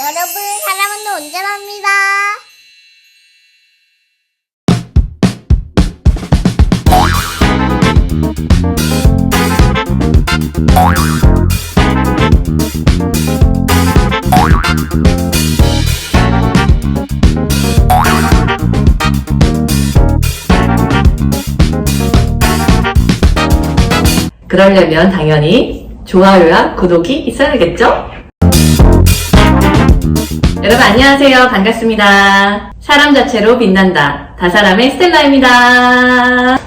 여러분, 사랑은 온전합니다. 그러려면 당연히 좋아요와 구독이 있어야겠죠? 여러분 안녕하세요. 반갑습니다. 사람 자체로 빛난다. 다사람의 스텔라입니다.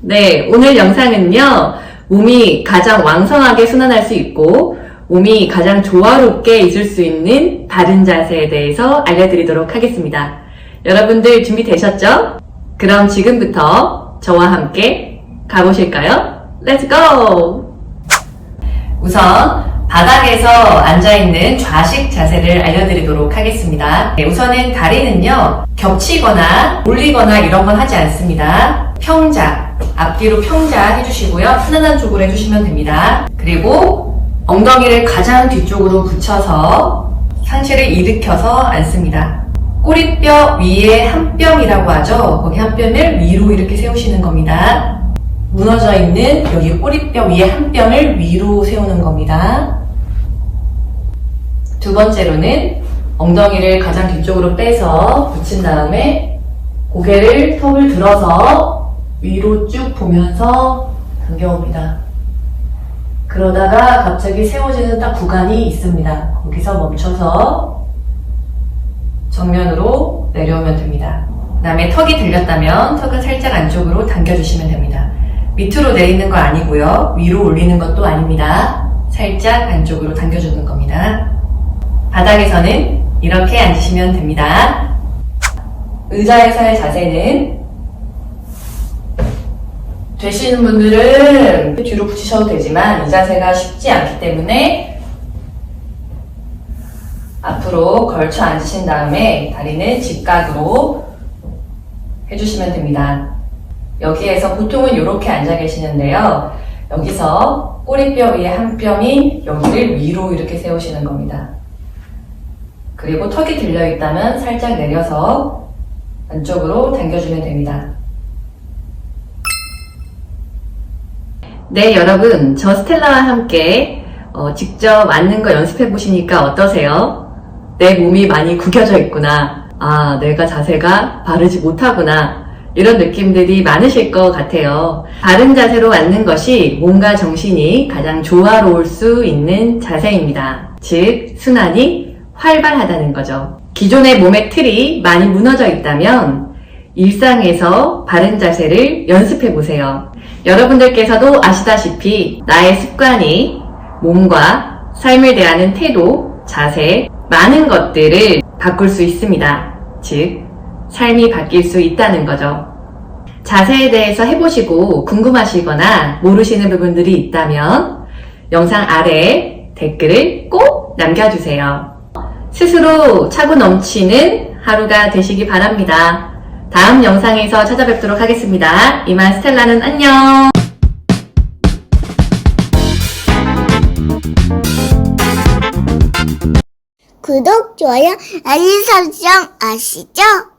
네, 오늘 영상은요. 몸이 가장 왕성하게 순환할 수 있고 몸이 가장 조화롭게 있을 수 있는 바른 자세에 대해서 알려드리도록 하겠습니다. 여러분들 준비되셨죠? 그럼 지금부터 저와 함께 가보실까요? Let's! 우선 바닥에서 앉아있는 좌식 자세를 알려드리도록 하겠습니다. 네, 우선은 다리는요, 겹치거나 올리거나 이런 건 하지 않습니다. 평자, 앞뒤로 평자 해주시고요. 편안한 쪽으로 해주시면 됩니다. 그리고 엉덩이를 가장 뒤쪽으로 붙여서 상체를 일으켜서 앉습니다. 꼬리뼈 위에 한 뼘이라고 하죠. 거기 한 뼘을 위로 이렇게 세우시는 겁니다. 무너져 있는 여기 꼬리뼈 위에 한 뼘을 위로 세우는 겁니다. 두 번째로는 엉덩이를 가장 뒤쪽으로 빼서 붙인 다음에 고개를 턱을 들어서 위로 쭉 보면서 당겨옵니다. 그러다가 갑자기 세워지는 딱 구간이 있습니다. 거기서 멈춰서 정면으로 내려오면 됩니다. 그 다음에 턱이 들렸다면 턱은 살짝 안쪽으로 당겨주시면 됩니다. 밑으로 내리는 거 아니고요. 위로 올리는 것도 아닙니다. 살짝 안쪽으로 당겨주는 겁니다. 바닥에서는 이렇게 앉으시면 됩니다. 의자에서의 자세는 되시는 분들은 뒤로 붙이셔도 되지만 이 자세가 쉽지 않기 때문에 앞으로 걸쳐 앉으신 다음에 다리는 직각으로 해주시면 됩니다. 여기에서 보통은 이렇게 앉아 계시는데요. 여기서 꼬리뼈 위에 한 뼘이 여기를 위로 이렇게 세우시는 겁니다. 그리고 턱이 들려 있다면 살짝 내려서 안쪽으로 당겨주면 됩니다. 네, 여러분. 저 스텔라와 함께 어, 직접 앉는 거 연습해 보시니까 어떠세요? 내 몸이 많이 구겨져 있구나. 아, 내가 자세가 바르지 못하구나. 이런 느낌들이 많으실 것 같아요. 바른 자세로 앉는 것이 몸과 정신이 가장 조화로울 수 있는 자세입니다. 즉, 순환이 활발하다는 거죠. 기존의 몸의 틀이 많이 무너져 있다면 일상에서 바른 자세를 연습해 보세요. 여러분들께서도 아시다시피 나의 습관이 몸과 삶을 대하는 태도, 자세, 많은 것들을 바꿀 수 있습니다. 즉, 삶이 바뀔 수 있다는 거죠. 자세에 대해서 해보시고 궁금하시거나 모르시는 부분들이 있다면 영상 아래에 댓글을 꼭 남겨주세요. 스스로 차고 넘치는 하루가 되시기 바랍니다. 다음 영상에서 찾아뵙도록 하겠습니다. 이만 스텔라는 안녕! 구독, 좋아요, 알림 설정 아시죠?